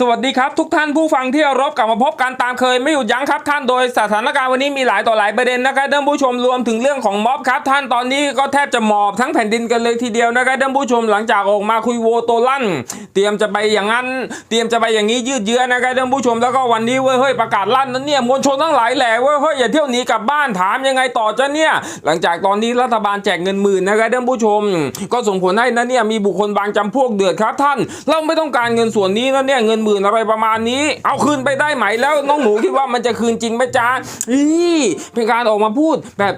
สวัสดีครับทุกท่านผู้ฟังที่รพกลับมาพบกันตามเคยไม่หยุดยั้งครับท่านโดยสถานการณ์วันนี้มีหลายต่อหลายประเด็นนะครับท่านผู้ชมรวมถึงเรื่องของม็อบครับท่านตอนนี้ก็แทบจะหมอบทั้งแผ่นดินกันเลยทีเดียวนะครับท่านผู้ชมหลังจากออกมาคุยโวโตลั่น เตรียมจะไปอย่างนั้น เตรียมจะไปอย่างนี้ยืดเยื้อนะครับท่านผู้ชมแล้วก็วันนี้เว้ยเฮ้ยประกาศลั่นนั้นเนี่ยมวลชนทั้งหลายแหล่เว้ยเฮ้ยอย่าเที่ยวหนีกลับบ้านถามยังไงต่อจะเนี่ยหลังจากตอนนี้รัฐบาลแจกเงินหมื่นนะครับท่านผู้ชม ก็ส่งผลให้นะเนี่ยมีบุคคลบางจำพวกเดือดครับท่าน เราไม่ต้องการเงินส่วนนี้นะเนี่ยเงินหมื่นอะไรประมาณนี้ เอาคืนไปได้ไหมแล้วน้องหนูคิดว่ามันจะคืนจริงไหมจ๊ะอีเป็นการออกมาพูดแบบ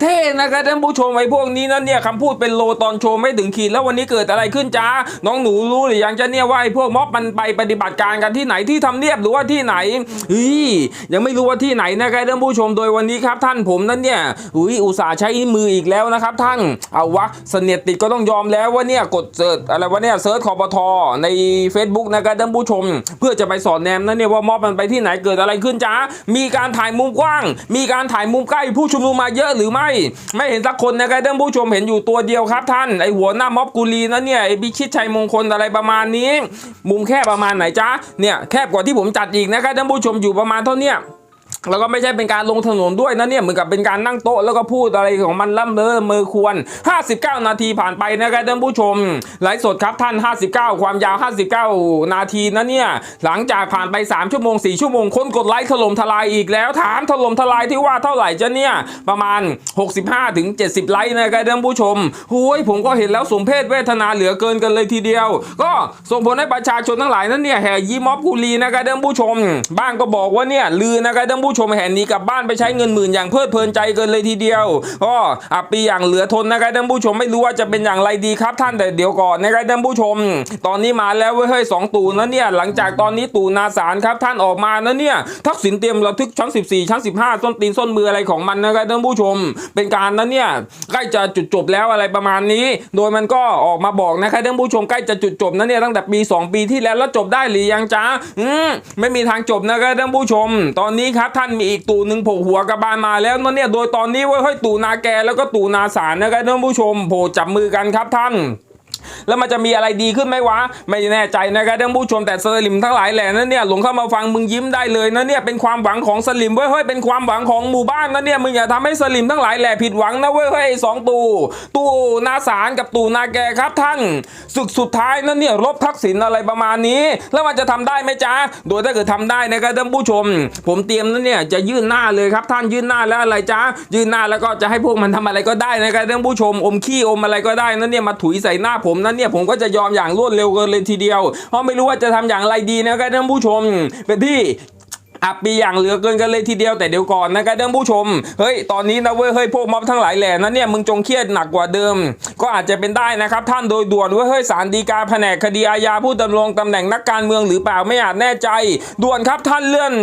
เท่ๆนะครับท่านผู้ชมไอ้พวกนี้นะเนี่ยคำพูดเป็นโลตอนโชว์ไม่ถึงขีดแล้ววันนี้เกิดอะไรขึ้นจ๊ะน้องหนูรู้หรือยังจะเนี่ยว่าไอ้พวกม็อบมันไปปฏิบัติการกันที่ไหนที่ทำเนียบหรือว่าที่ไหนอียังไม่รู้ว่าที่ไหนนะครับท่านผู้ชมโดยวันนี้ครับ ท่านผมนั้นเนี่ยอุ้ยอุตส่าห์ใช้มืออีกแล้วนะครับท่านเอาวะเสนียดติดก็ต้องยอมแล้วว่าเนี่ยกดเสิร์ชอะไรวะเนี่ยเซิร์ชคอปทใน Facebook นะครับท่านผู้ชมเพื่อจะไปสอนแนมนั่นเนี่ยว่าม็อบมันไปที่ไหนเกิดอะไรขึ้นจ้ามีการถ่ายมุมกว้าง มีการถ่ายมุมใกล้ผู้ชุมนุมมาเยอะหรือไม่ ไม่เห็นสักคนนะครับท่านผู้ชมเห็นอยู่ตัวเดียวครับท่านไอหัวหน้าม็อบกุลีนั่นเนี่ยไอบิชิตชัยมงคลอะไรประมาณนี้ มุมแค่ประมาณไหนจ้าเนี่ยแคบกว่าที่ผมจัดอีกนะครับท่านผู้ชมอยู่ประมาณเท่าเนี้ย แล้วก็ไม่ใช่เป็นการลงถนนด้วยนะเนี่ยเหมือนกับเป็นการนั่งโต๊ะแล้วก็พูดอะไรของมันล่ำเลอเมอควร 59 นาทีผ่านไปนะครับท่านผู้ชมไลฟ์สดครับท่าน 59 ความยาว 59 นาทีนะเนี่ยหลังจากผ่านไป 3 ชั่วโมง 4 ชั่วโมงคนกดไลค์ถล่มทลายอีกแล้ว ถามถล่มทลายที่ว่าเท่าไหร่จะเนี่ยประมาณ 65ถึง70 ไลค์นะครับท่านผู้ชมหุยผมก็เห็นแล้วสมเพศเวทนาเหลือเกินกันเลยทีเดียว ก็ส่งผลให้ประชาชนทั้งหลายนั้นเนี่ยแห่ยีม็อบกุลีนะครับท่านผู้ชม บ้างก็บอกว่าเนี่ยลือนะครับท่านผู้ชมแห่หนี้กลับบ้านไปใช้เงินหมื่นอย่างเพลิดเพลินใจเกินเลยทีเดียวก็อับปีอย่างเหลือทนนะครับท่านผู้ชมไม่รู้ว่าจะเป็นอย่างไรดีครับท่านแต่เดี๋ยวก่อนนะครับท่านผู้ชม ตอนนี้มาแล้วเฮ้ยสองตู่นะเนี่ยหลังจากตอนนี้ตู่นาสารครับท่านออกมานะเนี่ยทักษิณเตรียมระทึกชั้น 14 ชั้น 15ส้นตีนส้นมืออะไรของมันนะครับท่านผู้ชม เป็นการนะเนี่ยใกล้จะจุดจบแล้วอะไรประมาณนี้ โดยมันก็ออกมาบอกนะครับท่านผู้ชมใกล้จะจุดจบนะเนี่ยตั้งแต่ปี 2 ปีที่แล้วแล้วจบได้หรือยังจ๊ะอืมไม่มีทางจบนะครับท่านผู้ชม ตอนนี้ครับท่านมีอีกตู่หนึ่งโผล่หัวกระบาลมาแล้วนะเนี่ยโดยตอนนี้เว้ยเฮ้ยตู่นาแกแล้วก็ตู่นาสารนะครับท่านผู้ชมโผล่จับมือกันครับท่าน แล้วมันจะมีอะไรดีขึ้นไหมวะ ไม่แน่ใจนะครับท่านผู้ชมแต่สลิมทั้งหลายแหล่นั้นเนี่ยหลงเข้ามาฟังมึงยิ้มได้เลยนะเนี่ยเป็นความหวังของสลิมเว้ยเฮ้ยเป็นความหวังของหมู่บ้านนะเนี่ยมึงอย่าทำให้สลิมทั้งหลายแหล่ผิดหวังนะเว้ยเฮ้ยสองตู่ตู่นาสารกับตู่นาแกครับท่านศึกสุดท้ายนั่นเนี่ยรบทักษิณอะไรประมาณนี้ แล้วมันจะทำได้ไหมจ๊ะโดยถ้าเกิดทำได้นะครับท่านผู้ชม ผมเตรียมนั่นเนี่ยจะยื่นหน้าเลยครับท่านยื่นหน้าแล้วอะไรจ๊ะยื่นหน้าแล้วก็จะให้พวกมันทำอะไรก็ได้นะครับท่านผู้ชมอมขี้อมอะไรก็ได้นั่นเนี่ยมาถุยใส่หน้าผมมนั่นเนี่ยผมก็จะยอมอย่างรวดเร็วเกินเลยทีเดียว เพราะไม่รู้ว่าจะทำอย่างไรดีนะครับท่านผู้ชมเป็นที่ อับปีอย่างเหลือเกินกันเลยทีเดียวแต่เดี๋ยวก่อนนะครับท่านผู้ชม เฮ้ยตอนนี้นะเว้ยเฮ้ยพวกม็อบทั้งหลายแหล่นั้นเนี่ยมึงจงเครียดหนักกว่าเดิม ก็อาจจะเป็นได้นะครับท่านโดยด่วนว้ยเฮ้ยศาลฎีกาแผนกคดีอาญาผู้ดำรงตำแหน่งนักการเมืองหรือเปล่าไม่อาจแน่ใจ ด่วนครับท่านเลื่อน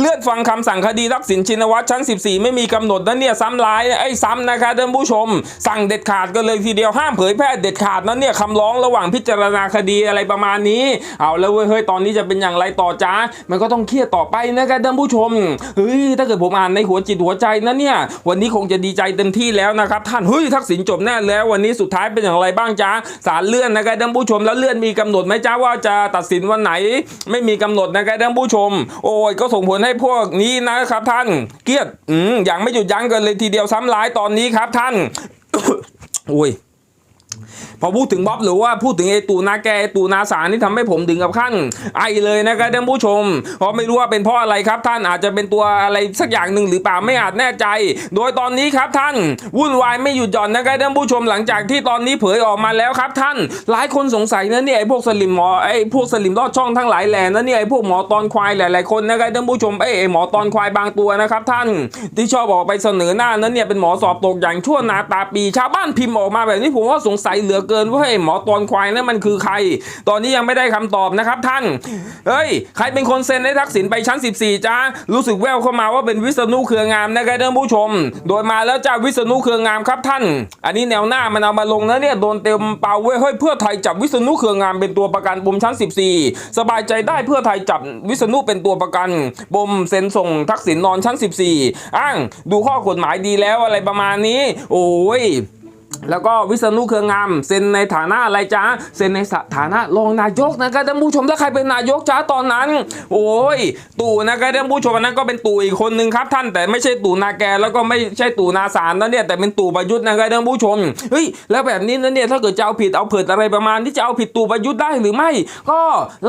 เลื่อนฟังคำสั่งคดีทักษิณชินวัตรชั้น 14 ไม่มีกำหนดนั้นเนี่ยซ้ำร้ายไอ้ซ้ำนะครับท่านผู้ชม สั่งเด็ดขาดกันเลยทีเดียวห้ามเผยแพร่เด็ดขาดนั้นเนี่ยคำร้องระหว่างพิจารณาคดีอะไรประมาณนี้ เอาแล้วเว้ยเฮ้ยตอนนี้จะเป็นอย่างไรต่อจ้ามันก็ต้องเครียดต่อไปนะครับท่านผู้ชมเฮ้ยถ้าเกิดผมอ่านในหัวจิตหัวใจนะเนี่ยวันนี้คงจะดีใจเต็มที่แล้วนะครับท่านเฮ้ยทักษิณจบแน่แล้ววันนี้สุดท้ายเป็นอย่างไรบ้างจ้าศาลเลื่อนนะครับท่านผู้ชมแล้วเลื่อนมีกำหนดไหมจ้าว่าจะตัดสินวันไหน ไม่มีกำหนดนะครับท่านผู้ชม โอ้ยก็ส่งผลให้พวกนี้นะครับท่านเครียดอืมอย่างไม่หยุดยั้งกันเลยทีเดียวซ้ำร้ายตอนนี้ครับท่านโอ้ย พอพูดถึงบ๊อบหรือว่าพูดถึงไอตูนาแกไอตูนาสารนี่ทำให้ผมถึงกับขั้นไอเลยนะครับท่านผู้ชม เพราะไม่รู้ว่าเป็นเพราะอะไรครับ ท่านอาจจะเป็นตัวอะไรสักอย่างหนึ่งหรือเปล่าไม่อาจแน่ใจ โดยตอนนี้ครับท่านวุ่นวายไม่หยุดหย่อนนะครับท่านผู้ชมหลังจากที่ตอนนี้เผยออกมาแล้วครับท่าน หลายคนสงสัยนะเนี่ยไอพวกสลิมหมอไอพวกสลิมลอดช่องทั้งหลายแหล่นะเนี่ยไอพวกหมอตอนควายหลายๆคนนะครับท่านผู้ชมไอไอหมอตอนควายบางตัวนะครับท่าน ที่ชอบออกไปเสนอหน้านั้นเนี่ยเป็นหมอสอบตกอย่างชั่วนาตาปี ชาวบ้านพิมพ์ออกมาแบบนี้ผมว่าสงสัยเหลือเกินว่าไอหมอตอนควายนั้นมันคือใคร ตอนนี้ยังไม่ได้คำตอบนะครับท่านเฮ้ยใครเป็นคนเซ็นให้ทักษิณไปชั้น 14จ้ารู้สึกแววเข้ามาว่าเป็นวิษณุเครืองามนะครับท่านผู้ชม โดยมาแล้วจ้าวิษณุเครืองามครับท่าน อันนี้แนวหน้ามันเอามาลงนะเนี่ยโดนเต็มเป่าเว้ยเฮ้ยเพื่อไทยจับวิษณุเครืองามเป็นตัวประกันปมชั้น 14 สบายใจได้เพื่อไทยจับวิษณุเป็นตัวประกันปมเซ็นส่งทักษิณนอนชั้น 14 อ้างดูข้อกฎหมายดีแล้วอะไรประมาณนี้ โอ้ย แล้วก็วิษณุเครืองามเซ็นในฐานะอะไรจ้าเซ็นในฐานะรองนายกนะครับท่านผู้ชมแล้วใครเป็นนายกจ้าตอนนั้น โอ้ย ตู่นะครับท่านผู้ชมนั้นก็เป็นตู่อีกคนหนึ่งครับท่านแต่ไม่ใช่ตู่นาแกแล้วก็ไม่ใช่ตู่นาสารนะเนี่ยแต่เป็นตู่ประยุทธ์นะครับท่านผู้ชมเฮ้ยแล้วแบบนี้นะเนี่ยถ้าเกิดจะเอาผิดเอาเผิดอะไรประมาณที่จะเอาผิดตู่ประยุทธ์ได้หรือไม่ ก็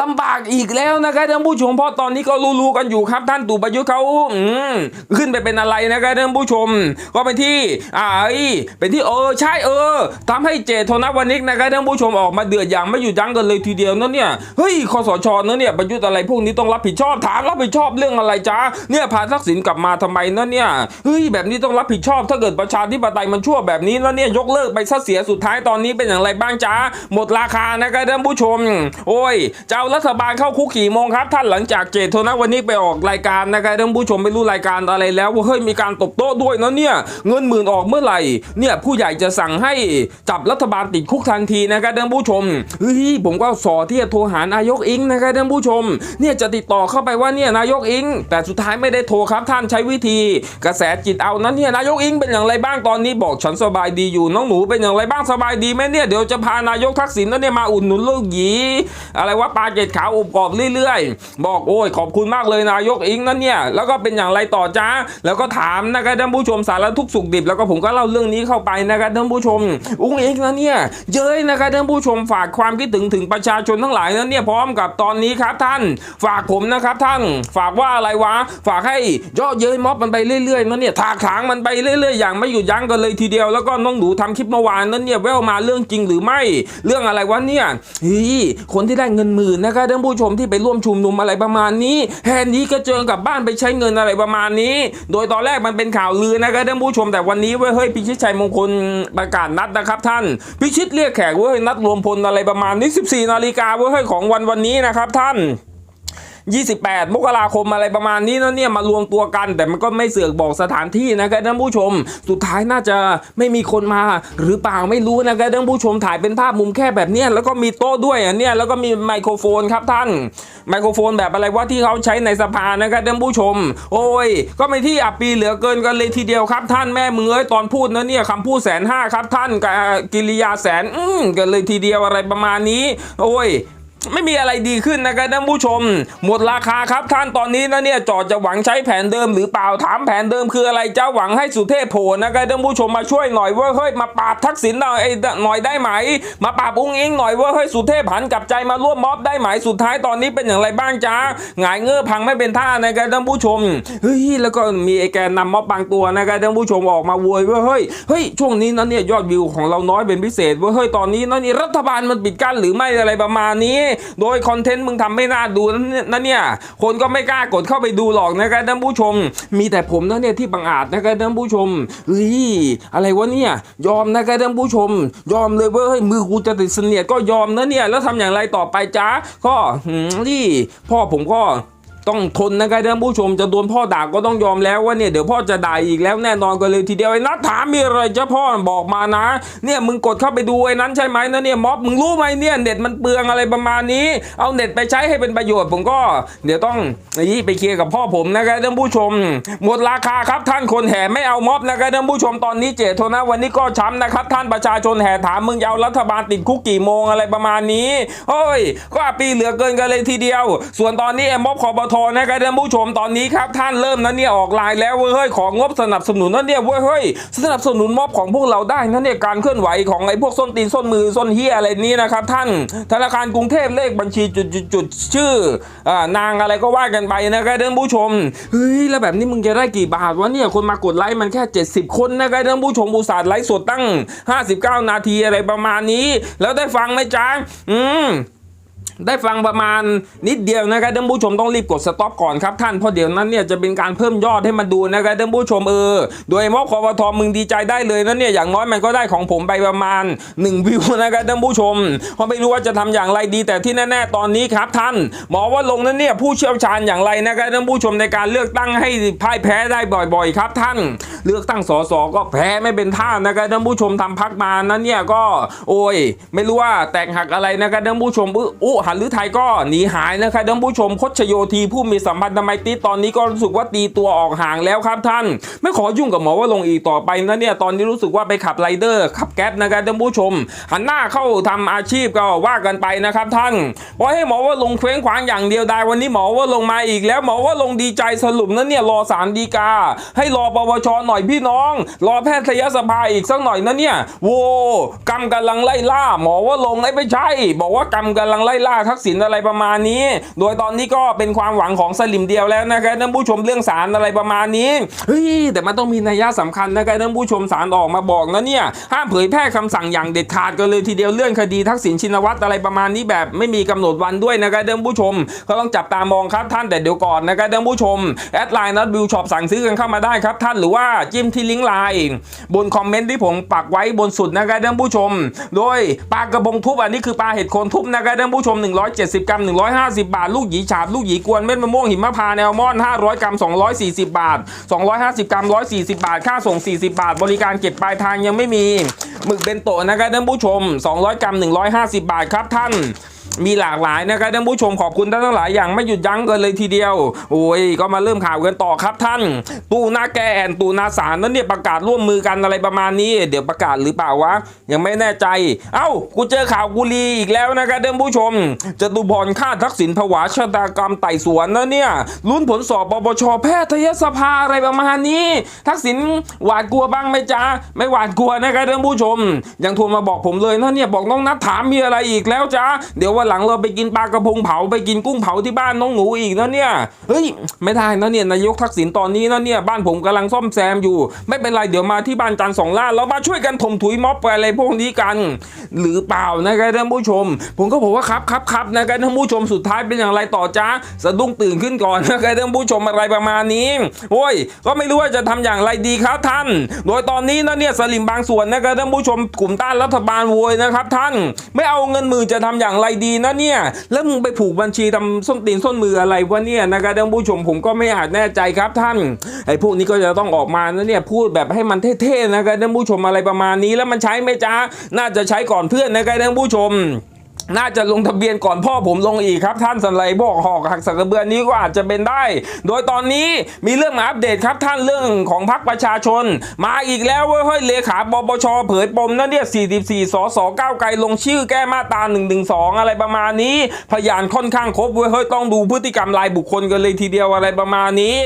ลำบากอีกแล้วนะครับท่านผู้ชมเพราะตอนนี้ก็รู้ๆกันอยู่ครับท่านตู่ประยุทธ์เขาอืมขึ้นไปเป็นอะไรนะครับท่านผู้ชม ก็เป็นที่อ่าเอ้เป็นที่เออใช่เออทำให้เจตโทนวนิกนะครับท่านผู้ชมออกมาเดือดอย่างไม่หยุดยั้งกันเลยทีเดียวนั่นเนี่ยเฮ้ยคอสชนั่นเนี่ยประยุทธ์อะไรพวกนี้ต้องรับผิดชอบถามรับผิดชอบเรื่องอะไรจ้าเนี่ยพาทักษิณกลับมาทำไมนั่นเนี่ยเฮ้ยแบบนี้ต้องรับผิดชอบถ้าเกิดประชาธิปไตยมันชั่วแบบนี้แล้วเนี่ยยกเลิกไปซะเสียสุดท้ายตอนนี้เป็นอย่างไรบ้างจ้าหมดราคานะครับท่านผู้ชม โอ้ยจะเอารัฐบาลเข้าคุกกี่โมงครับ ท่านหลังจากเจตโทนวนิกไปออกรายการนะครับท่านผู้ชมไม่รู้รายการอะไรแล้วเฮ้ยมีการตบโต๊ะด้วยนะเนี่ยเงินหมื่นออกเมื่อไหร่เนี่ยผู้ใหญ่จะสั่งให้จับรัฐบาลติดคุกทันทีนะครับท่านผู้ชมเฮ้ยผมก็สอที่จะโทรหานายกอิงนะครับท่านผู้ชม เนี่ยจะติดต่อเข้าไปว่าเนี่ยนายกอิง แต่สุดท้ายไม่ได้โทรครับท่านใช้วิธี กระแสจิตเอานั้นเนี่ยนายกอิงเป็นอย่างไรบ้างตอนนี้บอกฉันสบายดีอยู่น้องหนูเป็นอย่างไรบ้างสบายดีไหมเนี่ยเดี๋ยวจะพานายกทักษิณนั้นเนี่ยมาอุดหนุนลูกหยีอะไรว่าปลาเกตขาวอบกรอบเรื่อยๆ บอกโอ้ยขอบคุณมากเลยนายกอิงนั้นเนี่ยแล้วก็เป็นอย่างไรต่อจ้าแล้วก็ถามนะครับท่านผู้ชมสารทุกสุขดิบแล้วก็ผมก็เล่าเรื่องนี้เข้าไปนะครับท่านผู้ชม อุ้งอิงนั้นเนี่ยเย้ยนะครับท่านผู้ชมฝากความคิดถึงถึงประชาชนทั้งหลายนั้นเนี่ยพร้อมกับตอนนี้ครับท่าน ฝากผมนะครับท่านฝากว่าอะไรวะ ฝากให้ย่อเย้ยม็อบมันไปเรื่อยๆนั้นเนี่ยถากถางมันไปเรื่อยๆ อย่างไม่หยุดยั้งกันเลยทีเดียวแล้วก็น้องหนูทำคลิปเมื่อวานนั้นเนี่ยแววมาเรื่องจริงหรือไม่ เรื่องอะไรวะเนี่ยเฮ้ยคนที่ได้เงินหมื่นนะครับท่านผู้ชมที่ไปร่วมชุมนุมอะไรประมาณนี้แทนนี้ก็เจอกับบ้านไปใช้เงินอะไรประมาณนี้ โดยตอนแรกมันเป็นข่าวลือนะครับท่านผู้ชมแต่วันนี้เว้ยเฮ้ยพิชิตชัยมงคลประกาศนัดนะครับท่าน พิชิตเรียกแขกเว้ยนัดรวมพลอะไรประมาณนี้ 14 นาฬิกาเว้ยเฮ้ของวันวันนี้นะครับท่าน 28 มกราคมอะไรประมาณนี้นะเนี่ยมารวมตัวกัน แต่มันก็ไม่เสือกบอกสถานที่นะครับท่านผู้ชม สุดท้ายน่าจะไม่มีคนมา หรือเปล่าไม่รู้นะครับท่านผู้ชมถ่ายเป็นภาพมุมแคบแบบนี้แล้วก็มีโต๊ะด้วยอะเนี่ยแล้วก็มีไมโครโฟนครับท่าน ไมโครโฟนแบบอะไรว่าที่เขาใช้ในสภานะครับท่านผู้ชม โอ้ย ก็ไม่ที่อับปีเหลือเกินกันเลยทีเดียวครับท่านแม่มือเอ้ยตอนพูดนะเนี่ยคำพูดแสนห้าครับท่านกับกิริยาแสนอืมกันเลยทีเดียวอะไรประมาณนี้ โอ้ย ไม่มีอะไรดีขึ้นนะครับท่านผู้ชม หมดราคาครับท่านตอนนี้นะเนี่ยจอดจะหวังใช้แผนเดิมหรือเปล่าถามแผนเดิมคืออะไรจะหวังให้สุเทพโผล่นะครับท่านผู้ชมมาช่วยหน่อยว่าเฮ้ยมาปราบทักษิณหน่อยไอ้หน่อยได้ไหม มาปราบอุ้งอิงหน่อยว่าเฮ้ยสุเทพหันกลับใจมาร่วมม็อบได้ไหมสุดท้ายตอนนี้เป็นอย่างไรบ้างจ้าหงายเงื้อพังไม่เป็นท่านะครับท่านผู้ชมเฮ้ยแล้วก็มีไอ้แกนนำม็อบบางตัวนะครับท่านผู้ชมออกมาโวยว่าเฮ้ยเฮ้ยช่วงนี้นะเนี่ยยอดวิวของเราน้อยเป็นพิเศษว่าเฮ้ยตอนนี้นะนี่รัฐบาลมันปิดกั้นหรือไม่อะไรประมาณนี้โดยคอนเทนต์มึงทำไม่น่าดูนะเนี่ย คนก็ไม่กล้ากดเข้าไปดูหรอกนะครับท่านผู้ชม มีแต่ผมนะเนี่ยที่บังอาจนะครับท่านผู้ชมเฮ้ยอะไรวะเนี่ย ยอมนะครับท่านผู้ชม ยอมเลยเว้ยมือกูจะติดเสนียดก็ยอมนะเนี่ย แล้วทำอย่างไรต่อไปจ้าก็หืมนี่พ่อผมก็ ต้องทนนะครับท่านผู้ชมจะโดนพ่อด่าก็ต้องยอมแล้วว่าเนี่ยเดี๋ยวพ่อจะด่าอีกแล้วแน่นอนกันเลยทีเดียวไอ้นัทถามมีอะไรจะพ่อบอกมานะ เนี่ยมึงกดเข้าไปดูไอ้นั้นใช่ไหมนะเนี่ยม็อบมึงรู้ไหมเนี่ยเน็ตมันเปลืองอะไรประมาณนี้ เอาเน็ตไปใช้ให้เป็นประโยชน์ผมก็ เดี๋ยวต้องนี่ไปเคลียร์กับพ่อผมนะครับท่านผู้ชม หมดราคาครับท่านคนแห่ไม่เอาม็อบนะครับท่านผู้ชมตอนนี้เจตโทนะวันนี้ก็ช้ำนะครับ ท่านประชาชนแห่ถามมึงจะเอารัฐบาลติดคุกกี่โมงอะไรประมาณนี้เฮ้ยก็ปีเหลือเกินกันเลยทีเดียว ส่วนตอนนี้ไอ้ม็อบคอปทนะครับท่านผู้ชมตอนนี้ครับท่านเริ่มนะเนี่ยออกไลน์แล้วเว้ยเฮ้ยของงบสนับสนุนนั่นเนี่ยเว้ยเฮ้ยสนับสนุนม็อบของพวกเราได้นั่นเนี่ยการเคลื่อนไหวของไอ้พวกส้นตีนส้นมือส้นเฮียอะไรนี้นะครับท่านธนาคารกรุงเทพเลขบัญชีจุดจุดจุดชื่ออนางอะไรก็ว่ากันไปนะครับท่านผู้ชมเฮ้ยแล้วแบบนี้มึงจะได้กี่บาทวะเนี่ยคนมากดไลค์มันแค่ 70 คนนะครับท่านผู้ชมบูสาดไลฟ์สดตั้ง 59 นาทีอะไรประมาณนี้ แล้วได้ฟังไหมจ๊ะอืม ได้ฟังประมาณนิดเดียวนะครับท่านผู้ชมต้องรีบกดสต็อปก่อนครับท่านเพราะเดี๋ยวนั้นเนี่ยจะเป็นการเพิ่มยอดให้มันดูนะครับท่านผู้ชมเออโดยมอคอปทมึงดีใจได้เลยนะเนี่ยอย่างน้อยมันก็ได้ของผมไปประมาณ 1 วิวนะครับท่านผู้ชมเพราะไม่รู้ว่าจะทำอย่างไรดีแต่ที่แน่ ๆ ตอนนี้ครับท่าน หมอว่าลงนั้นเนี่ยผู้เชี่ยวชาญอย่างไรนะครับท่านผู้ชมในการเลือกตั้งให้พ่ายแพ้ได้บ่อย ๆ ครับท่าน เลือกตั้งสสก็แพ้ไม่เป็นท่านะครับท่านผู้ชมทำพักมานั้นเนี่ยก็ โอ้ย ไม่รู้ว่าแตกหักอะไรนะครับท่านผู้ชมอุ๊อุ๊หัหฤทัยก็หนีหายนะครับท่านผู้ชมคชโยธีผู้มีสัมพันธ์ทำไมตีตอนนี้ก็รู้สึกว่าตีตัวออกห่างแล้วครับท่าน ไม่ขอยุ่งกับหมอว่าลงอีกต่อไปนะเนี่ยตอนนี้รู้สึกว่าไปขับไรเดอร์ขับแก๊ปนะครับท่านผู้ชม หันหน้าเข้าทำอาชีพก็ว่ากันไปนะครับท่านปล่อยให้หมอว่าลงเคว้งขวางอย่างเดียวได้วันนี้หมอว่าลงมาอีกแล้วหมอว่าลงดีใจสรุปนะเนี่ยรอสารดีกา ให้รอปวชหน่อยพี่น้อง รอแพทยสภาอีกสักหน่อยนะเนี่ยโวกรรมกำลังไล่ล่า หมอว่าลงไอ้ไม่ใช่ บอกว่ากรรมกำลังไล่ล่าทักษิณอะไรประมาณนี้ โดยตอนนี้ก็เป็นความหวังของสลิมเดียวแล้วนะครับท่านผู้ชมเรื่องสารอะไรประมาณนี้เฮ้ยแต่มันต้องมีนัยยะสำคัญนะครับท่านผู้ชมสารออกมาบอกนะเนี่ยห้ามเผยแพร่คำสั่งอย่างเด็ดขาดกันเลยทีเดียวเรื่องคดีทักษิณชินวัตรอะไรประมาณนี้แบบไม่มีกำหนดวันด้วยนะครับท่านผู้ชม ก็ต้องจับตามองครับท่านแต่เดี๋ยวก่อนนะครับท่านผู้ชมแอดไลน์นัดบิวช็อปสั่งซื้อกันเข้ามาได้ครับท่านหรือว่าจิ้มที่ลิงก์ไลน์บนคอมเมนต์ที่ผมปักไว้บนสุดนะครับท่านผู้ชม โดยปลากระพงทุบอันนี้คือปลาเห็ดโคนทุบนะครับท่านผู้ชม170 กรัม 150 บาท ลูกหยีฉาบ ลูกหยีกวน เม็ดมะม่วงหิมพานต์แอลมอนด์500 กรัม 240 บาท 250 กรัม 140 บาท ค่าส่ง 40 บาท บริการเก็บปลายทางยังไม่มี หมึกเบนโตะนะครับท่านผู้ชม 200 กรัม 150 บาทครับท่าน มีหลากหลายนะครับท่านผู้ชมขอบคุณท่านทั้งหลายอย่างไม่หยุดยั้งกันเลยทีเดียว โอ้ยก็มาเริ่มข่าวกันต่อครับท่าน ตูนาแกแอนตูนาสารนั้นเนี่ยประกาศร่วมมือกันอะไรประมาณนี้ เดี๋ยวประกาศหรือเปล่าวะยังไม่แน่ใจ เอ้ากูเจอข่าวกุลีอีกแล้วนะครับท่านผู้ชมจตุพรฆ่าทักษิณผวาชะตากรรมไต่สวนนะเนี่ยลุ้นผลสอบปปชแพทยสภาอะไรประมาณนี้ ทักษิณหวาดกลัวบ้างไหมจ๊ะไม่หวาดกลัวนะครับท่านผู้ชม ยังโทรมาบอกผมเลยนะเนี่ยบอกน้องนัดถามมีอะไรอีกแล้วจ๊ะเดี๋ยววันหลังเราไปกินปลากระพงเผาไปกินกุ้งเผาที่บ้านน้องหนูอีกนะเนี่ยเฮ้ยไม่ได้นะเนี่ยนายกทักษิณตอนนี้นะเนี่ยบ้านผมกำลังซ่อมแซมอยู่ ไม่เป็นไรเดี๋ยวมาที่บ้านจันสองล่าเรามาช่วยกันถมถุยม็อบไปอะไรพวกนี้กัน หรือเปล่านะครับท่านผู้ชม ผมก็บอกว่าครับครับครับนะครับท่านผู้ชมสุดท้ายเป็นอย่างไรต่อจ้าสะดุ้งตื่นขึ้นก่อนนะครับท่านผู้ชมอะไรประมาณนี้โอ้ยก็ไม่รู้ว่าจะทำอย่างไรดีครับท่าน โดยตอนนี้นะเนี่ยสลิมบางส่วนนะครับท่านผู้ชมกลุ่มต้านรัฐบาลโวยนะครับท่าน ไม่เอาเงินมือจะทำอย่างไรดีนะเนี่ย แล้วมึงไปผูกบัญชีทำส้นตีนส้นมืออะไรวะเนี่ยนะครับท่านผู้ชมผมก็ไม่อาจแน่ใจครับท่านไอ้พวกนี้ก็จะต้องออกมานะเนี่ยพูดแบบให้มันเท่ๆนะครับท่านผู้ชมอะไรประมาณนี้แล้วมันใช้ไหมจ้าน่าจะใช้ก่อนเพื่อนนะครับท่านผู้ชม น่าจะลงทะเบียนก่อนพ่อผมลงอีกครับ ท่านสันไลบอกหอกหักสักกเบือนี้ก็อาจจะเป็นได้ โดยตอนนี้มีเรื่องมาอัปเดตครับท่านเรื่องของพรรคประชาชน มาอีกแล้วเว้ยเฮ้ยเลขาปปชเผยปมนั่นเนี่ย 44 สสก้าวไกลลงชื่อแก้มาตรา112 อะไรประมาณนี้ พยานค่อนข้างครบเว้ยเฮ้ยต้องดูพฤติกรรมรายบุคคลกันเลยทีเดียวอะไรประมาณนี้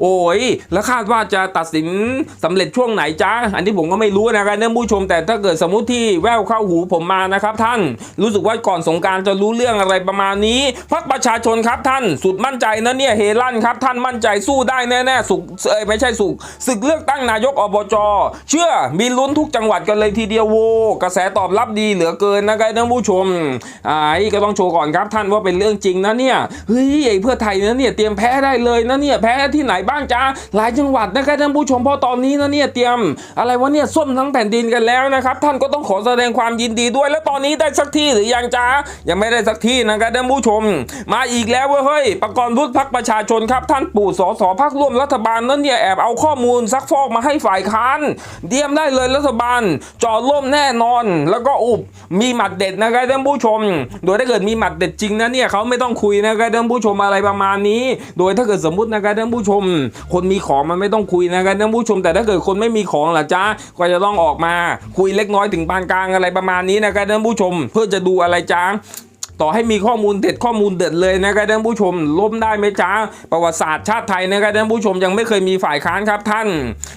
โอ้ยแล้วคาดว่าจะตัดสินสำเร็จช่วงไหนจ้าอันนี้ผมก็ไม่รู้นะครับท่านผู้ชม แต่ถ้าเกิดสมมุติที่แววเข้าหูผมมานะครับ ท่านรู้สึกว่าก่อนสงการจะรู้เรื่องอะไรประมาณนี้พักประชาชนครับท่านสุดมั่นใจนะเนี่ยเฮลั่นครับ ท่านมั่นใจสู้ได้แน่ๆสุกเอ้ยไม่ใช่สุกศึกเลือกตั้งนายกอบจเชื่อมีลุ้นทุกจังหวัดกันเลยทีเดียวโวกระแสตอบรับดีเหลือเกินนะครับท่านผู้ชมอ่าอีก็ต้องโชว์ก่อนครับท่านว่าเป็นเรื่องจริงนะเนี่ยเฮ้ยไอ้เพื่อไทยนะเนี่ยเตรียมแพ้ได้เลยนะเนี่ยแพ้ที่ไหนบ้างจ้าหลายจังหวัดนะครับท่านผู้ชมเพราะตอนนี้นะเนี่ยเตรียม อะไรวะเนี่ยส้มทั้งแผ่นดินกันแล้วนะครับท่านก็ต้องขอแสดงความยินดีด้วย แล้วตอนนี้ได้สักที่หรือยังจ้ายังไม่ได้สักที่นะครับท่านผู้ชม มาอีกแล้วเว้ยเฮ้ยประกรณ์วุฒิพักประชาชนครับท่านปู่สสพักร่วมรัฐบาลนั้นเนี่ยแอบเอาข้อมูลซักฟอกมาให้ฝ่ายค้านเตรียมได้เลยรัฐบาลจอดล่มแน่นอน แล้วก็อุบมีหมัดเด็ดนะครับท่านผู้ชม โดยถ้าเกิดมีหมัดเด็ดจริงนะเนี่ยเขาไม่ต้องคุยนะครับท่านผู้ชมอะไรประมาณนี้ โดยถ้าเกิดสมมตินะครับท่านผู้ชมคนมีของมันไม่ต้องคุยนะครับท่านผู้ชมแต่ถ้าเกิดคนไม่มีของล่ะจ้าก็จะต้องออกมาคุยเล็กน้อยถึงปานกลางอะไรประมาณนี้นะครับท่านผู้ชม เพื่อจะดูอะไรจ้า ต่อให้มีข้อมูลเด็ดข้อมูลเด็ดเลยนะครับท่านผู้ชมล้มได้ไหมจ้าประวัติศาสตร์ชาติไทยนะครับท่านผู้ชมยังไม่เคยมีฝ่ายค้านครับท่าน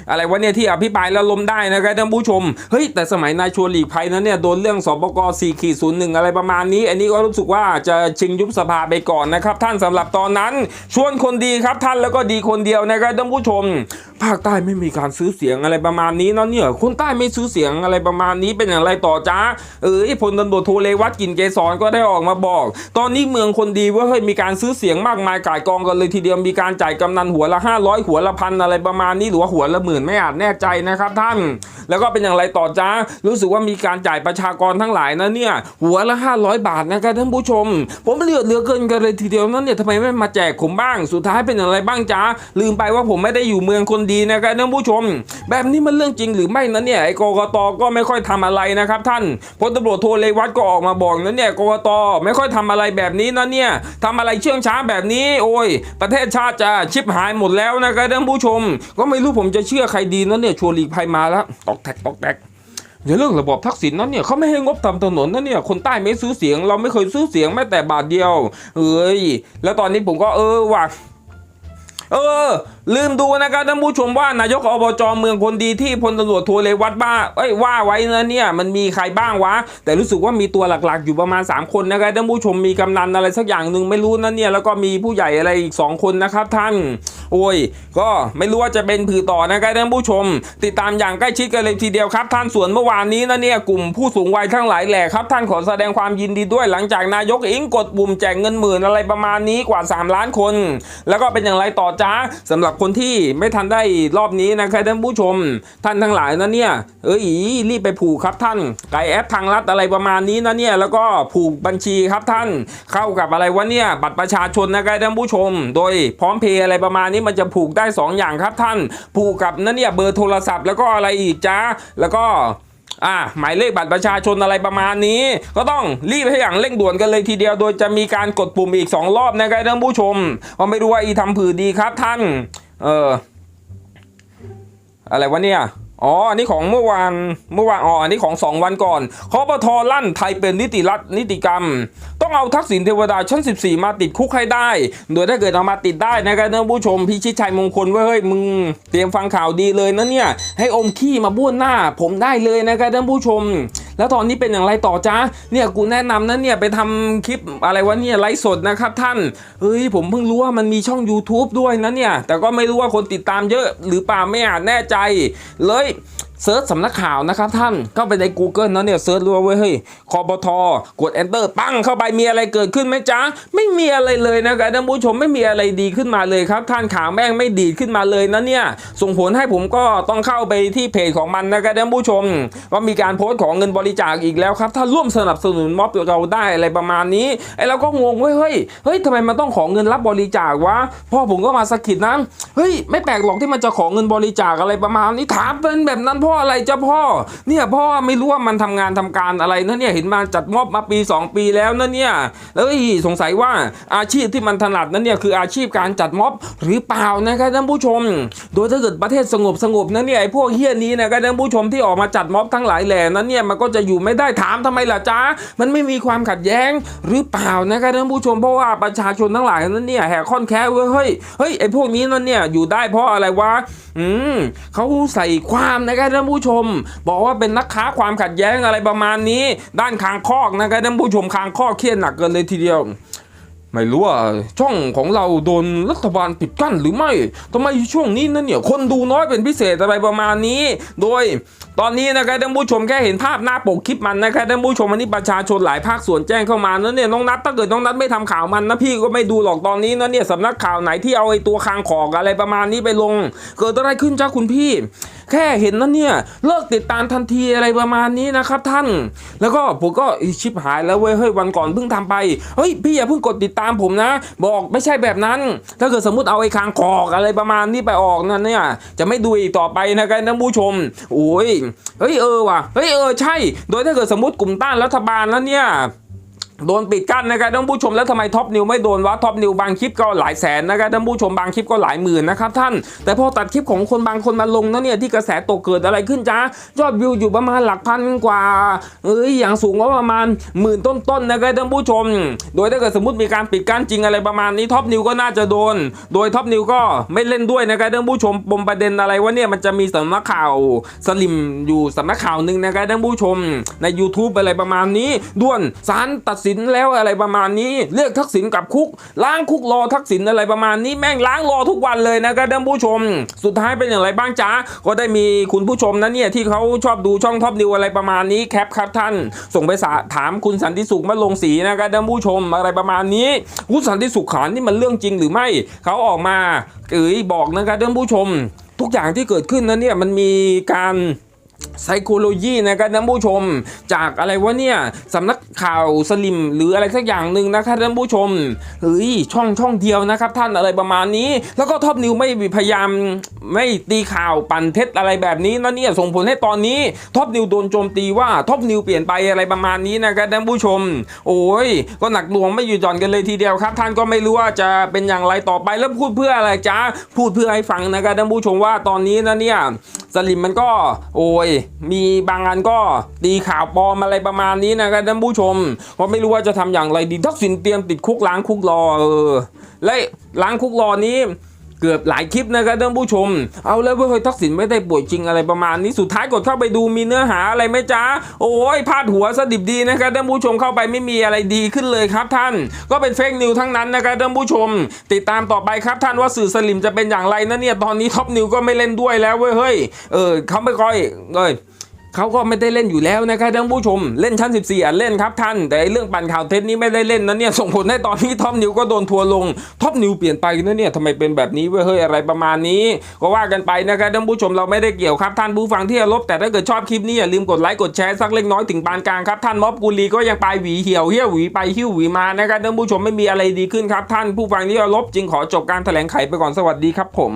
อะไรวะเนี่ยที่อภิปรายแล้วล้มได้นะครับท่านผู้ชมเฮ้ยแต่สมัยนายชวนหลีกภัยนั้นเนี่ยโดนเรื่องสบก4ขีดศูนย์หนึ่งอะไรประมาณนี้ อันนี้ก็รู้สึกว่าจะชิงยุบสภาไปก่อนนะครับ ท่านสำหรับตอนนั้น ชวนคนดีครับท่านแล้วก็ดีคนเดียวนะครับท่านผู้ชม ภาคใต้ไม่มีการซื้อเสียงอะไรประมาณนี้เนาะเนี่ยคนใต้ไม่ซื้อเสียงอะไรประมาณนี้เป็นอย่างไรต่อจ้าเออพลตำรวจโทเลวัตกลินเกษรก็ได้ออกมาบอก ตอนนี้เมืองคนดีว่าเฮ้ยมีการซื้อเสียงมากมายก่ายกองกันเลยทีเดียวมีการจ่ายกำนันหัวละ 500 หัวละพันอะไรประมาณนี้หรือว่าหัวละหมื่นไม่อาจแน่ใจนะครับท่าน แล้วก็เป็นอย่างไรต่อจ้ารู้สึกว่ามีการจ่ายประชากรทั้งหลายนะเนี่ยหัวละ 500 บาทนะครับท่านผู้ชม ผมเลือดเหลือเกินกันเลยทีเดียวนั้นเนี่ยทำไมไม่มาแจกผมบ้างสุดท้ายเป็นอย่างไรบ้างจ้าลืมไปว่าผมไม่ได้อยู่เมืองคนดีนะครับท่านผู้ชม แบบนี้มันเรื่องจริงหรือไม่นะเนี่ยไอ้กกตก็ไม่ค่อยทำอะไรนะครับท่านพลตำรวจโทเลวัตก็ออกมาบอกนะเนี่ยกกตไม่ค่อยทำอะไรแบบนี้นะเนี่ยทำอะไรเชื่องช้าแบบนี้ โอ้ย ประเทศชาติจะชิบหายหมดแล้วนะครับท่านผู้ชม ก็ไม่รู้ผมจะเชื่อใครดีนะเนี่ยชวนหลีกภัยมาแล้วตอกแทกตอกแทกอย่าเรื่องระบบทักษิณนั้นเนี่ยเขาไม่ให้งบทำถนนนะเนี่ยคนใต้ไม่ซื้อเสียง เราไม่เคยซื้อเสียงแม้แต่บาทเดียวเอ้ยแล้วตอนนี้ผมก็เออว่ะเออ ลืมดูนะครับท่านผู้ชมว่านายกอบจเมืองคนดีที่พลตำรวจโทเลวัตบ้าเอ้ยว่าไว้นะเนี่ยมันมีใครบ้างวะ แต่รู้สึกว่ามีตัวหลักๆ อยู่ประมาณ 3 คนนะครับท่านผู้ชมมีกำนันอะไรสักอย่างหนึ่งไม่รู้นะเนี่ยแล้วก็มีผู้ใหญ่อะไรอีก 2 คนนะครับท่านโอ้ย ก็ไม่รู้ว่าจะเป็นผือต่อนะครับท่านผู้ชม ติดตามอย่างใกล้ชิดกันเลยทีเดียวครับ ท่านส่วนเมื่อวานนี้นะเนี่ยกลุ่มผู้สูงวัยทั้งหลายแหล่ครับ ท่านขอแสดงความยินดีด้วยหลังจากนายกอิงกดปุ่มแจกเงินหมื่นอะไรประมาณนี้กว่า 3 ล้านคน แล้วก็เป็นอย่างไรต่อจ้าสำหรับคนที่ไม่ทันได้รอบนี้นะครับท่านผู้ชม ท่านทั้งหลายนะเนี่ยเอ้ยรีบไปผูกครับท่านไก่แอปทางรัฐอะไรประมาณนี้นะเนี่ยแล้วก็ผูกบัญชีครับท่านเข้ากับอะไรวะเนี่ยบัตรประชาชนนะครับท่านผู้ชม โดยพร้อมเพย์อะไรประมาณนี้มันจะผูกได้ 2 อย่างครับท่าน ผูกกับนั่นเนี่ยเบอร์โทรศัพท์แล้วก็อะไรอีกจ้าแล้วก็อ่าหมายเลขบัตรประชาชนอะไรประมาณนี้ ก็ต้องรีบให้อย่างเร่งด่วนกันเลยทีเดียว โดยจะมีการกดปุ่มอีก 2 รอบนะครับท่านผู้ชมว่าไม่รู้ว่าอีทำผือดีครับท่าน เออ อะไรวะเนี่ย อ๋อ อันนี้ของเมื่อวาน เมื่อวาน อ๋อ อันนี้ของ2วันก่อนคอปทลั่นไทยเป็นนิติรัฐนิติกรรม ต้องเอาทักษิณเทวดาชั้น 14 มาติดคุกให้ได้ โดยถ้าเกิดเอามาติดได้นะครับท่านผู้ชมพิชิตชัยมงคลว้ยเฮ้ยมึงเตรียมฟังข่าวดีเลยนะเนี่ย ให้อมขี้มาบ้วนหน้า ผมได้เลยนะครับท่านผู้ชม แล้วตอนนี้เป็นอย่างไรต่อจ้าเนี่ยกูแนะนำนะเนี่ยไปทำคลิปอะไรวะเนี่ยไลฟ์สดนะครับท่านเฮ้ยผมเพิ่งรู้ว่ามันมีช่อง YouTube ด้วยนะเนี่ยแต่ก็ไม่รู้ว่าคนติดตามเยอะหรือเปล่าไม่อาจแน่ใจเลย เซิร์ชสำนักข่าวนะครับท่านเข้าไปใน Google นะเนี่ยเซิร์ชรัวเว้ยเฮ้ยคอบทกด enter ปั้งเข้าไปมีอะไรเกิดขึ้นไหมจ๊ะ ไม่มีอะไรเลยนะครับท่านผู้ชมไม่มีอะไรดีขึ้นมาเลยครับ ท่านข่าวแม่งไม่ดีขึ้นมาเลยนะเนี่ยส่งผลให้ผมก็ต้องเข้าไปที่เพจของมันนะครับท่านผู้ชม ว่ามีการโพสต์ของเงินบริจาคอีกแล้วครับถ้าร่วมสนับสนุนม็อบเราได้อะไรประมาณนี้ไอเราก็งงเว้ยเฮ้ยเฮ้ยทำไมมันต้องขอเงินรับบริจาควะพ่อผมก็มาสะกิดนะเฮ้ยไม่แปลกหรอกที่มันจะขอเงินบริจาคอะไรประมาณนี้ถามเป็นแบบนั้นพ่ออะไรเจ้ะพ่อ เนี่ยพ่อไม่รู้ว่ามันทำงานทำการอะไรนะเนี่ยเห็นมาจัดมอบมาปี 2 ปีแล้วนะเนี่ยแล้วสงสัยว่าอาชีพที่มันถนัดนั้นเนี่ยคืออาชีพการจัดม็อบหรือเปล่านะครับท่านผู้ชม โดยถ้าเกิดประเทศสงบสงบนะเนี่ยไอ้พวกเฮี้ยนี้นะครับท่านผู้ชมที่ออกมาจัดม็อบทั้งหลายแหล่นั้นเนี่ยมันก็จะอยู่ไม่ได้ถามทำไมล่ะจ๊ะมันไม่มีความขัดแย้งหรือเปล่านะครับท่านผู้ชมเพราะว่าประชาชนทั้งหลายนั้นเนี่ยแห่ค่อนแค้เว้ยเฮ้ยเฮ้ยไอ้พวกนี้นั่นเนี่ยอยู่ได้เพราะอะไรวะอืมเขาใส่ความนะครับานผู้ชม บอกว่าเป็นนักค้าความขัดแย้งอะไรประมาณนี้ ด้านคางคอกนะครับท่านผู้ชมคางคอกเครียดหนักเกินเลยทีเดียวไม่รู้ว่าช่องของเราโดนรัฐบาลปิดกั้นหรือไม่ทำไมช่วงนี้นั่นเนี่ยคนดูน้อยเป็นพิเศษอะไรประมาณนี้ โดยตอนนี้นะครับท่านผู้ชมแค่เห็นภาพหน้าปกคลิปมันนะครับท่านผู้ชมอันนี้ประชาชนหลายภาคส่วนแจ้งเข้ามานั่นเนี่ยน้องนัทถ้าเกิดน้องนัทไม่ทำข่าวมันนะพี่ก็ไม่ดูหรอกตอนนี้นะเนี่ยสำนักข่าวไหนที่เอาไอ้ตัวคางขอกอะไรประมาณนี้ไปลง เกิดอะไรขึ้นจ้าคุณพี่แค่เห็นนั่นเนี่ยเลิกติดตามทันทีอะไรประมาณนี้นะครับท่าน แล้วก็ผมก็ชิบหายแล้วเว้ยเฮ้ยวันก่อนเพิ่งทำไปเฮ้ยพี่อย่าเพิ่งกดติดตามผมนะ บอกไม่ใช่แบบนั้น ถ้าเกิดสมมติเอาไอ้คางคอกอะไรประมาณนี้ไปออกนั่นเนี่ยจะไม่ดูอีกต่อไปนะครับท่านผู้ชมโอ้ยเฮ้ยเออว่ะเฮ้ยเออใช่ โดยถ้าเกิดสมมติกลุ่มต้านรัฐบาลแล้วเนี่ย โดนปิดกั้นนะครับท่านผู้ชมแล้วทำไมท็อปนิวไม่โดนวะท็อปนิวบางคลิปก็หลายแสนนะครับท่านผู้ชมบางคลิปก็หลายหมื่นนะครับท่าน แต่พอตัดคลิปของคนบางคนมาลงนะเนี่ยที่กระแสตกเกิดอะไรขึ้นจ้ายอดวิวอยู่ประมาณหลักพันกว่าเอ้ยอย่างสูงก็ประมาณหมื่นต้นๆนะครับท่านผู้ชม โดยถ้าเกิดสมมติมีการปิดกั้นจริงอะไรประมาณนี้ท็อปนิวก็น่าจะโดน โดยท็อปนิวก็ไม่เล่นด้วยนะครับท่านผู้ชมปมประเด็นอะไรว่าเนี่ยมันจะมีสำนักข่าวสลิมอยู่สำนักข่าวหนึ่งนะครับท่านผู้ชม ใน YouTube อะไรประมาณนี้ ด้วนศาลตัดสินแล้วอะไรประมาณนี้เรียกทักษิณกับคุก ล้างคุกรอทักษิณอะไรประมาณนี้แม่งล้างรอทุกวันเลยนะครับท่านผู้ชม สุดท้ายเป็นอย่างไรบ้างจ๊ะก็ได้มีคุณผู้ชมนะเนี่ยที่เขาชอบดูช่องท็อปนิวอะไรประมาณนี้แคปครับท่าน ส่งไปสถามคุณสันติสุขมาลงสีนะครับท่านผู้ชมอะไรประมาณนี้คุณสันติสุขขานนี่มันเรื่องจริงหรือไม่เขาออกมาเอ๋ยบอกนะครับท่านผู้ชม ทุกอย่างที่เกิดขึ้นนั้นเนี่ยมันมีการ ไซโคโลยีนะครับท่านผู้ชม จากอะไรวะเนี่ยสำนักข่าวสลิมหรืออะไรสักอย่างหนึ่งนะครับท่านผู้ชมเฮ้ยช่องช่องเดียวนะครับ ท่านอะไรประมาณนี้ แล้วก็ท็อปนิวไม่พยายามไม่ตีข่าวปั่นเท็จอะไรแบบนี้นะเนี่ยส่งผลให้ตอนนี้ท็อปนิวโดนโจมตีว่าท็อปนิวเปลี่ยนไปอะไรประมาณนี้นะครับท่านผู้ชม โอ้ยก็หนักหน่วงไม่อยู่หย่อนกันเลยทีเดียวครับ ท่านก็ไม่รู้ว่าจะเป็นอย่างไรต่อไปแล้วพูดเพื่ออะไรจ้าพูดเพื่อให้ฟังนะครับท่านผู้ชมว่าตอนนี้นะเนี่ย สลิมมันก็โอ้ย มีบางอันก็ตีข่าวปลอมอะไรประมาณนี้นะครับท่านผู้ชมว่าไม่รู้ว่าจะทำอย่างไรดีทักษิณเตรียมติดคุกล้างคุกรอเออและล้างคุกรอนี้ เกือบหลายคลิปนะครับท่านผู้ชม เอาแล้วเว้ยทักษิณไม่ได้ป่วยจริงอะไรประมาณนี้สุดท้ายกดเข้าไปดูมีเนื้อหาอะไรไหมจ๊ะโอ้ยพาดหัวสดิบดีนะครับท่านผู้ชมเข้าไปไม่มีอะไรดีขึ้นเลยครับท่าน ก็เป็นเฟกนิวทั้งนั้นนะครับท่านผู้ชม ติดตามต่อไปครับท่านว่าสื่อสลิมจะเป็นอย่างไรนะเนี่ยตอนนี้ท็อปนิวก็ไม่เล่นด้วยแล้วเว้ยเฮ้ยเออเขาไม่ค่อยเอ้ย เขาก็ไม่ได้เล่นอยู่แล้วนะครับท่านผู้ชม เล่นชั้น 14อะเล่นครับท่าน แต่เรื่องปั่นข่าวเท็จนี้ไม่ได้เล่นนะเนี่ยส่งผลให้ตอนนี้ท็อปนิวก็โดนทัวร์ลงท็อปนิวเปลี่ยนไปนะเนี่ยทำไมเป็นแบบนี้เว้ยเฮ้ยอะไรประมาณนี้ก็ว่ากันไปนะครับท่านผู้ชมเราไม่ได้เกี่ยวครับท่านผู้ฟังที่เคารพแต่ถ้าเกิดชอบคลิปนี้อย่าลืมกดไลค์กดแชร์สักเล็กน้อยถึงปานกลางครับท่านม็อบกุลีก็ยังไปหวีเหี่ยวเหี้ยวหวีไปหิ้วหวีมานะครับท่านผู้ชมไม่มีอะไรดีขึ้นครับท่านผู้ฟังที่เคารพจึงขอจบการแถลงไขไปก่อนสวัสดีครับผม